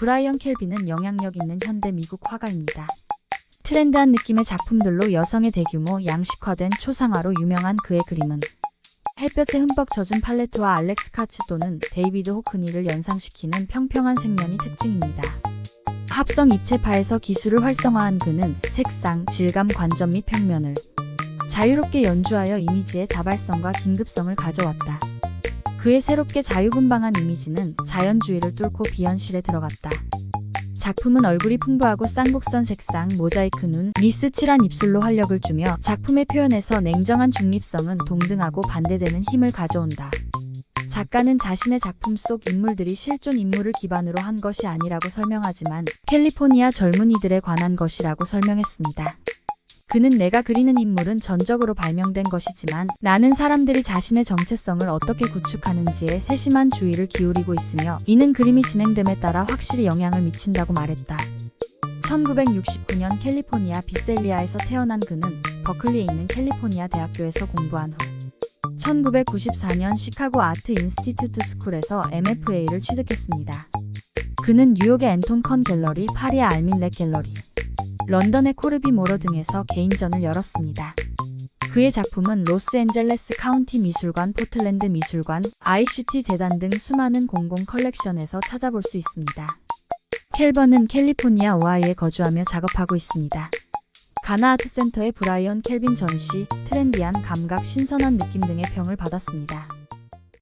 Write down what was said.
브라이언 켈빈은 영향력 있는 현대 미국 화가입니다. 트렌드한 느낌의 작품들로 여성의 대규모 양식화된 초상화로 유명한 그의 그림은 햇볕에 흠뻑 젖은 팔레트와 알렉스 카츠 또는 데이비드 호크니를 연상시키는 평평한 색면이 특징입니다. 합성 입체파에서 기술을 활성화한 그는 색상, 질감, 관점 및 평면을 자유롭게 연주하여 이미지의 자발성과 긴급성을 가져왔다. 그의 새롭게 자유분방한 이미지는 자연주의를 뚫고 비현실에 들어갔다. 작품은 얼굴이 풍부하고 쌍곡선 색상, 모자이크 눈, 니스 칠한 입술로 활력을 주며 작품의 표현에서 냉정한 중립성은 동등하고 반대되는 힘을 가져온다. 작가는 자신의 작품 속 인물들이 실존 인물을 기반으로 한 것이 아니라고 설명하지만 캘리포니아 젊은이들에 관한 것이라고 설명했습니다. 그는 내가 그리는 인물은 전적으로 발명된 것이지만 나는 사람들이 자신의 정체성을 어떻게 구축하는지에 세심한 주의를 기울이고 있으며 이는 그림이 진행됨에 따라 확실히 영향을 미친다고 말했다. 1969년 캘리포니아 비셀리아에서 태어난 그는 버클리에 있는 캘리포니아 대학교에서 공부한 후 1994년 시카고 아트 인스티튜트 스쿨에서 MFA를 취득했습니다. 그는 뉴욕의 앤톤 컨 갤러리, 파리의 알밀렉 갤러리, 런던의 코르비 모러 등에서 개인전을 열었습니다. 그의 작품은 로스앤젤레스 카운티 미술관, 포틀랜드 미술관, ICT 재단 등 수많은 공공 컬렉션에서 찾아볼 수 있습니다. 켈번은 캘리포니아 오하이에 거주하며 작업하고 있습니다. 가나 아트센터의 브라이언 켈빈 전시, 트렌디한 감각, 신선한 느낌 등의 평을 받았습니다.